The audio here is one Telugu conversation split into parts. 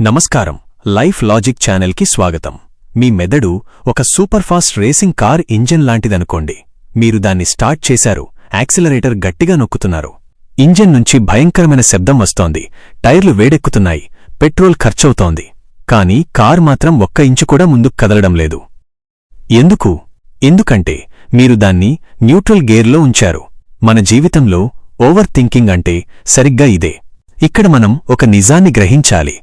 నమస్కారం. లైఫ్ లాజిక్ ఛానల్కి స్వాగతం. మీ మెదడు ఒక సూపర్ఫాస్ట్ రేసింగ్ కార్ ఇంజన్ లాంటిదనుకోండి. మీరు దాన్ని స్టార్ట్ చేశారు యాక్సిలరేటర్ గట్టిగా నొక్కుతున్నారు. ఇంజన్ నుంచి భయంకరమైన శబ్దం వస్తోంది. టైర్లు వేడెక్కుతున్నాయి పెట్రోల్ ఖర్చవుతోంది. కానీ కార్ మాత్రం ఒక్క ఇంచు కూడా ముందుకు కదలడం లేదు. ఎందుకు? ఎందుకంటే మీరు దాన్ని న్యూట్రల్ గేర్లో ఉంచారు. మన జీవితంలో ఓవర్ థింకింగ్ అంటే సరిగ్గా ఇదే. ఇక్కడ మనం ఒక నిజాన్ని గ్రహించాలి.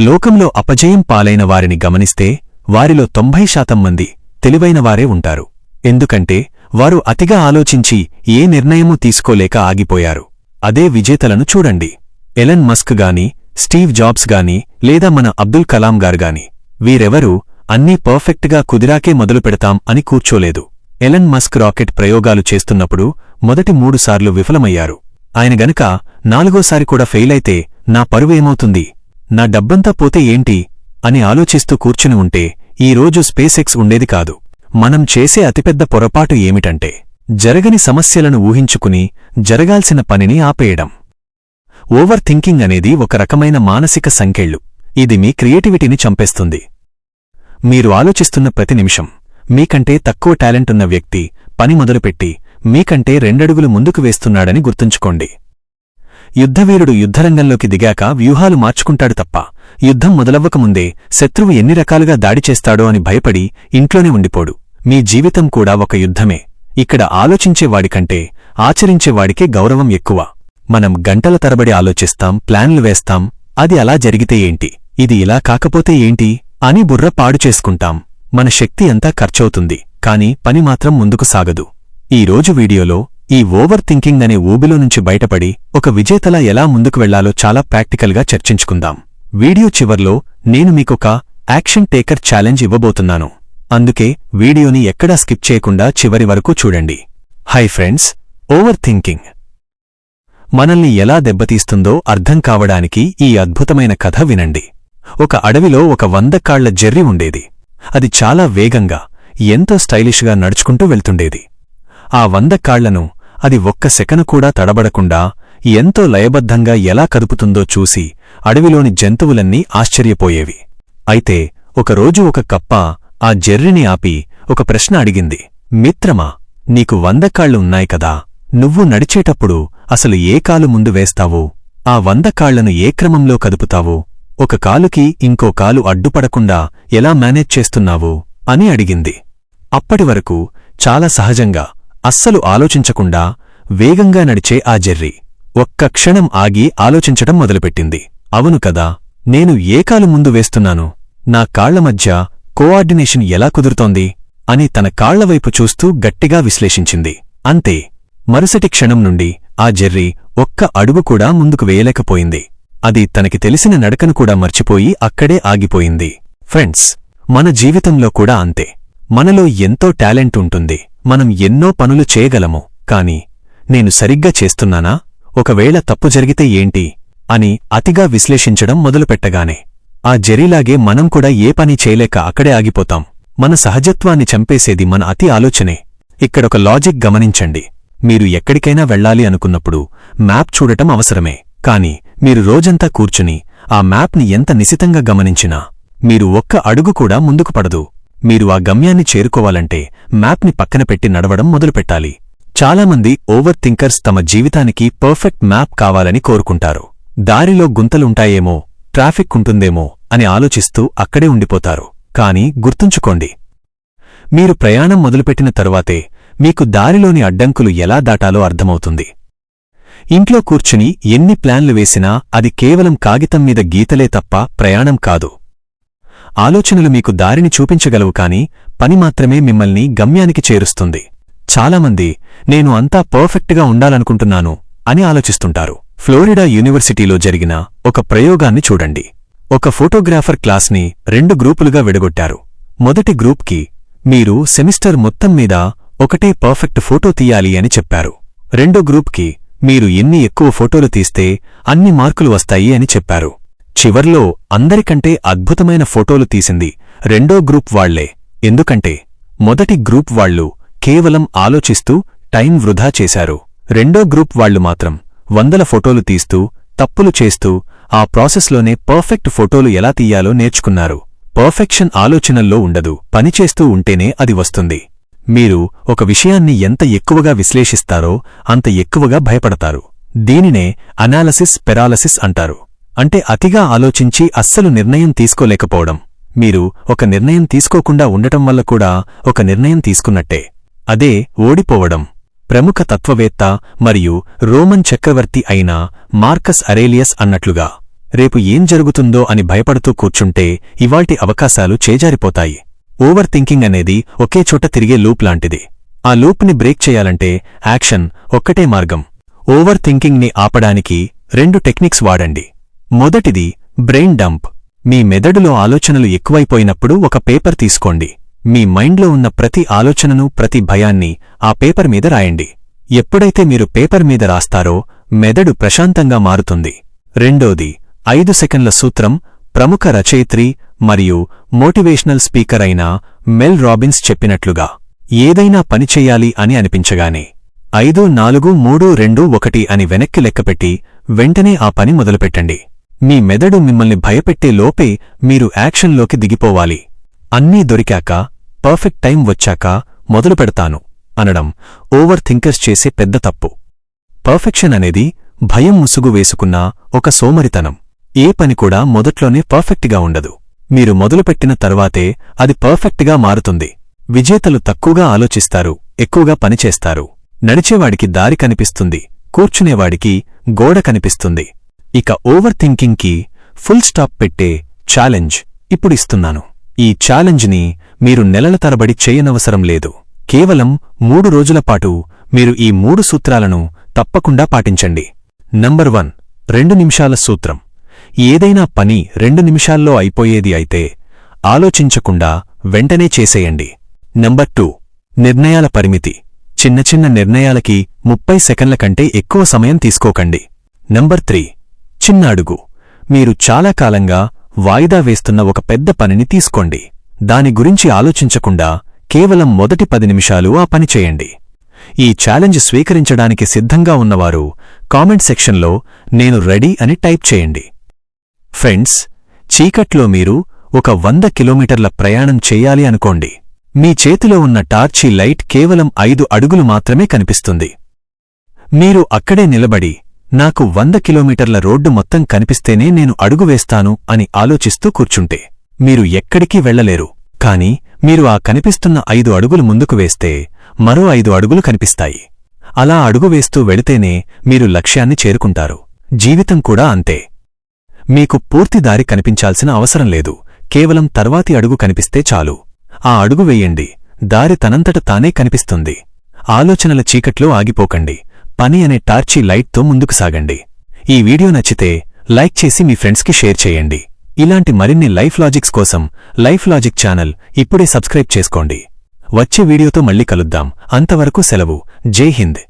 లోకంలో అపజయం పాలైన వారిని గమనిస్తే వారిలో తొంభై శాతం మంది తెలివైనవారే ఉంటారు. ఎందుకంటే వారు అతిగా ఆలోచించి ఏ నిర్ణయమూ తీసుకోలేక ఆగిపోయారు. అదే విజేతలను చూడండి. ఎలన్ మస్క్ గాని స్టీవ్ జాబ్స్ గాని లేదా మన అబ్దుల్ కలాం గారు గాని వీరెవరూ అన్నీ పర్ఫెక్ట్గా కుదిరాకే మొదలు పెడతాం అని కూర్చోలేదు. ఎలన్ మస్క్ రాకెట్ ప్రయోగాలు చేస్తున్నప్పుడు మొదటి మూడుసార్లు విఫలమయ్యారు. ఆయన గనక నాలుగోసారి కూడా ఫెయిలైతే నా పరువేమవుతుంది నా డబ్బంతా పోతే ఏంటి? అని ఆలోచిస్తూ కూర్చుని ఉంటే ఈ రోజు స్పేసెక్స్ ఉండేది కాదు. మనం చేసే అతిపెద్ద పొరపాటు ఏమిటంటే జరగని సమస్యలను ఊహించుకుని జరగాల్సిన పనిని ఆపేయడం. ఓవర్ థింకింగ్ అనేది ఒక రకమైన మానసిక సంకెళ్ళు ఇది మీ క్రియేటివిటీని చంపేస్తుంది. మీరు ఆలోచిస్తున్న ప్రతి నిమిషం మీకంటే తక్కువ టాలెంట్ ఉన్న వ్యక్తి పని మొదలుపెట్టి మీకంటే రెండడుగులు ముందుకు వేస్తున్నాడని గుర్తుంచుకోండి. యుద్ధవీరుడు యుద్ధరంగంలోకి దిగాక వ్యూహాలు మార్చుకుంటాడు తప్ప యుద్ధం మొదలవ్వకముందే శత్రువు ఎన్ని రకాలుగా దాడి చేస్తాడో అని భయపడి ఇంట్లోనే ఉండిపోడు. మీ జీవితం కూడా ఒక యుద్ధమే. ఇక్కడ ఆలోచించేవాడికంటే ఆచరించేవాడికే గౌరవం ఎక్కువ. మనం గంటల తరబడి ఆలోచిస్తాం ప్లాన్లు వేస్తాం అది అలా జరిగితే ఏంటి? ఇది ఇలా కాకపోతే ఏంటి? అని బుర్ర పాడు చేసుకుంటాం. మన శక్తి అంతా ఖర్చవుతుంది కాని పని మాత్రం ముందుకు సాగదు. ఈ రోజు వీడియోలో ఈ ఓవర్ థింకింగ్ అనే ఊబిలో నుంచి బయటపడి ఒక విజేతలా ఎలా ముందుకు వెళ్ళాలో చాలా ప్రాక్టికల్గా చర్చించుకుందాం. వీడియో చివర్లో నేను మీకొక యాక్షన్ టేకర్ ఛాలెంజ్ ఇవ్వబోతున్నాను. అందుకే వీడియోని ఎక్కడా స్కిప్ చేయకుండా చివరి వరకు చూడండి. హై ఫ్రెండ్స్ ఓవర్ థింకింగ్ మనల్ని ఎలా దెబ్బతీస్తుందో అర్థం కావడానికి ఈ అద్భుతమైన కథ వినండి. ఒక అడవిలో ఒక వంద కాళ్ళ జెర్రి ఉండేది. అది చాలా వేగంగా ఎంతో స్టైలిష్గా నడుచుకుంటూ వెళ్తుండేది. ఆ వంద కాళ్ళను అది ఒక్క సెకను కూడా తడబడకుండా ఎంతో లయబద్ధంగా ఎలా కదుపుతుందో చూసి అడవిలోని జంతువులన్నీ ఆశ్చర్యపోయేవి. అయితే ఒకరోజు ఒక కప్ప ఆ జెర్రిని ఆపి ఒక ప్రశ్న అడిగింది. మిత్రమా నీకు వంద కాళ్ళు ఉన్నాయి కదా నువ్వు నడిచేటప్పుడు అసలు ఏ కాలు ముందు వేస్తావు? ఆ వంద కాళ్ళను ఏ క్రమంలో కదుపుతావు? ఒక కాలుకి ఇంకో కాలు అడ్డుపడకుండా ఎలా మేనేజ్ చేస్తున్నావు? అని అడిగింది. అప్పటివరకు చాలా సహజంగా అస్సలు ఆలోచించకుండా వేగంగా నడిచే ఆ జెర్రీ. ఒక్క క్షణం ఆగి ఆలోచించటం మొదలుపెట్టింది. అవును కదా నేను ఏ కాలు ముందు వేస్తున్నాను? నా కాళ్ళ మధ్య కోఆర్డినేషన్ ఎలా కుదురుతోంది? అని తన కాళ్ళవైపు చూస్తూ గట్టిగా విశ్లేషించింది. అంతే మరుసటి క్షణం నుండి ఆ జెర్రీ ఒక్క అడుగు కూడా ముందుకు వేయలేకపోయింది. అది తనకి తెలిసిన నడకను కూడా మర్చిపోయి అక్కడే ఆగిపోయింది. ఫ్రెండ్స్ మన జీవితంలో కూడా అంతే. మనలో ఎంతో టాలెంట్ ఉంటుంది. మనం ఎన్నో పనులు చేయగలము కాని నేను సరిగ్గా చేస్తున్నానా? ఒకవేళ తప్పు జరిగితే ఏంటి? అని అతిగా విశ్లేషించడం మొదలుపెట్టగానే ఆ జరిలాగే మనం కూడా ఏ పని చేయలేక అక్కడే ఆగిపోతాం. మన సహజత్వాన్ని చంపేసేది మన అతి ఆలోచనే. ఇక్కడొక లాజిక్ గమనించండి. మీరు ఎక్కడికైనా వెళ్ళాలి అనుకున్నప్పుడు మ్యాప్ చూడటం అవసరమే. కాని మీరు రోజంతా కూర్చుని ఆ మ్యాప్ని ఎంత నిశితంగా గమనించినా మీరు ఒక్క అడుగు కూడా ముందుకు పడదు. మీరు ఆ గమ్యాన్ని చేరుకోవాలంటే మ్యాప్ని పక్కన పెట్టి నడవడం మొదలుపెట్టాలి. చాలామంది ఓవర్ థింకర్స్ తమ జీవితానికి పర్ఫెక్ట్ మ్యాప్ కావాలని కోరుకుంటారు. దారిలో గుంతలుంటాయేమో ట్రాఫిక్ ఉంటుందేమో అని ఆలోచిస్తూ అక్కడే ఉండిపోతారు. కాని గుర్తుంచుకోండి మీరు ప్రయాణం మొదలుపెట్టిన తరువాతే మీకు దారిలోని అడ్డంకులు ఎలా దాటాలో అర్థమవుతుంది. ఇంట్లో కూర్చుని ఎన్ని ప్లాన్లు వేసినా అది కేవలం కాగితం మీద గీతలే తప్ప ప్రయాణం కాదు. ఆలోచనలు మీకు దారిని చూపించగలవు కాని పని మాత్రమే మిమ్మల్ని గమ్యానికి చేరుస్తుంది. చాలామంది నేను అంతా పర్ఫెక్ట్గా ఉండాలనుకుంటున్నాను అని ఆలోచిస్తుంటారు. ఫ్లోరిడా యూనివర్సిటీలో జరిగిన ఒక ప్రయోగాన్ని చూడండి. ఒక ఫోటోగ్రాఫర్ క్లాస్ని రెండు గ్రూపులుగా విడగొట్టారు. మొదటి గ్రూప్కి మీరు సెమిస్టర్ మొత్తం మీద ఒకటే పర్ఫెక్ట్ ఫోటో తీయాలి అని చెప్పారు. రెండో గ్రూప్కి మీరు ఎన్ని ఎక్కువ ఫోటోలు తీస్తే అన్ని మార్కులు వస్తాయి అని చెప్పారు. చివర్లో అందరికంటే అద్భుతమైన ఫోటోలు తీసింది రెండో గ్రూప్ వాళ్ళే. ఎందుకంటే మొదటి గ్రూప్ వాళ్ళు కేవలం ఆలోచిస్తూ టైం వృధా చేశారు. రెండో గ్రూప్ వాళ్ళు మాత్రం వందల ఫోటోలు తీస్తూ తప్పులు చేస్తూ ఆ ప్రాసెస్లోనే పర్ఫెక్ట్ ఫోటోలు ఎలా తీయాలో నేర్చుకున్నారు. పర్ఫెక్షన్ ఆలోచనల్లో ఉండదు పనిచేస్తూ ఉంటేనే అది వస్తుంది. మీరు ఒక విషయాన్ని ఎంత ఎక్కువగా విశ్లేషిస్తారో అంత ఎక్కువగా భయపడతారు. దీనినే అనాలసిస్ పెరాలసిస్ అంటారు. అంటే అతిగా ఆలోచించి అస్సలు నిర్ణయం తీసుకోలేకపోవడం. మీరు ఒక నిర్ణయం తీసుకోకుండా ఉండటం వల్ల కూడా ఒక నిర్ణయం తీసుకున్నట్టే. అదే ఓడిపోవడం. ప్రముఖ తత్వవేత్త మరియు రోమన్ చక్రవర్తి అయిన మార్కస్ అరేలియస్ అన్నట్లుగా రేపు ఏం జరుగుతుందో అని భయపడుతూ కూర్చుంటే ఇవాల్టి అవకాశాలు చేజారిపోతాయి. ఓవర్ థింకింగ్ అనేది ఒకే చోట తిరిగే లూప్ లాంటిది. ఆ లూప్ని బ్రేక్ చేయాలంటే యాక్షన్ ఒక్కటే మార్గం. ఓవర్ థింకింగ్ని ఆపడానికి రెండు టెక్నిక్స్ వాడండి. మొదటిది బ్రెయిన్ డంప్. మీ మెదడులో ఆలోచనలు ఎక్కువైపోయినప్పుడు ఒక పేపర్ తీసుకోండి. మీ మైండ్లో ఉన్న ప్రతి ఆలోచనను ప్రతి భయాన్ని ఆ పేపర్ మీద రాయండి. ఎప్పుడైతే మీరు పేపర్ మీద రాస్తారో మెదడు ప్రశాంతంగా మారుతుంది. రెండోది ఐదు సెకండ్ల సూత్రం ప్రముఖ రచయిత్రి మరియు మోటివేషనల్ స్పీకర్ అయిన మెల్ రాబిన్స్ చెప్పినట్లుగా ఏదైనా పని చెయ్యాలి అని అనిపించగానే ఐదు నాలుగు మూడు రెండు ఒకటి అని వెనక్కి లెక్కపెట్టి వెంటనే ఆ పని మొదలుపెట్టండి. మీ మెదడు మిమ్మల్ని భయపెట్టే లోపే మీరు యాక్షన్లోకి దిగిపోవాలి. అన్నీ దొరికాక పర్ఫెక్ట్ టైం వచ్చాక మొదలు పెడతాను అనడం ఓవర్ థింకర్స్ చేసే పెద్ద తప్పు. పర్ఫెక్షన్ అనేది భయం ముసుగు వేసుకున్న ఒక సోమరితనం. ఏ పని కూడా మొదట్లోనే పర్ఫెక్ట్గా ఉండదు. మీరు మొదలుపెట్టిన తర్వాతే అది పర్ఫెక్ట్గా మారుతుంది. విజేతలు తక్కువగా ఆలోచిస్తారు ఎక్కువగా పనిచేస్తారు. నడిచేవాడికి దారి కనిపిస్తుంది కూర్చునేవాడికి గోడ కనిపిస్తుంది. ఇక ఓవర్ థింకింగ్కి ఫుల్ స్టాప్ పెట్టే ఛాలెంజ్ ఇప్పుడు ఇస్తున్నాను. ఈ ఛాలెంజ్ని మీరు నెలల తరబడి చేయనవసరం లేదు. కేవలం మూడు రోజుల పాటు మీరు ఈ మూడు సూత్రాలను తప్పకుండా పాటించండి. నంబర్ వన్ రెండు నిమిషాల సూత్రం. ఏదైనా పని రెండు నిమిషాల్లో అయిపోయేది అయితే ఆలోచించకుండా వెంటనే చేసేయండి. నంబర్ టూ నిర్ణయాల పరిమితి. చిన్న చిన్న నిర్ణయాలకి ముప్పై సెకన్ల కంటే ఎక్కువ సమయం తీసుకోకండి. నంబర్ త్రీ చిన్న అడుగు మీరు చాలా కాలంగా వాయిదా వేస్తున్న ఒక పెద్ద పనిని తీసుకోండి. దాని గురించి ఆలోచించకుండా కేవలం మొదటి పది నిమిషాలు ఆ పని చేయండి. ఈ ఛాలెంజ్ స్వీకరించడానికి సిద్ధంగా ఉన్నవారు కామెంట్ సెక్షన్లో నేను రెడీ అని టైప్ చేయండి. ఫ్రెండ్స్ చీకట్లో మీరు ఒక వంద కిలోమీటర్ల ప్రయాణం చేయాలి అనుకోండి. మీ చేతిలో ఉన్న టార్చీ లైట్ కేవలం ఐదు అడుగులు మాత్రమే కనిపిస్తుంది. మీరు అక్కడే నిలబడి నాకు వంద కిలోమీటర్ల రోడ్డు మొత్తం కనిపిస్తేనే నేను అడుగు వేస్తాను అని ఆలోచిస్తూ కూర్చుంటే మీరు ఎక్కడికీ వెళ్ళలేరు కాని మీరు ఆ కనిపిస్తున్న ఐదు అడుగులు ముందుకు వేస్తే మరో ఐదు అడుగులు కనిపిస్తాయి. అలా అడుగు వేస్తూ వెళితేనే మీరు లక్ష్యాన్ని చేరుకుంటారు. జీవితం కూడా అంతే. మీకు పూర్తి దారి కనిపించాల్సిన అవసరం లేదు. కేవలం తర్వాతి అడుగు కనిపిస్తే చాలు. ఆ అడుగు వెయ్యండి దారి తనంతట తానే కనిపిస్తుంది. ఆలోచనల చీకట్లో ఆగిపోకండి. పని అనే టార్చీ లైట్తో ముందుకు సాగండి. ఈ వీడియో నచ్చితే లైక్ చేసి మీ ఫ్రెండ్స్కి షేర్ చేయండి. ఇలాంటి మరిన్ని లైఫ్ లాజిక్స్ కోసం లైఫ్ లాజిక్ ఛానల్ ఇప్పుడే సబ్స్క్రైబ్ చేసుకోండి. వచ్చే వీడియోతో మళ్ళీ కలుద్దాం. అంతవరకు సెలవు. జై హింద్.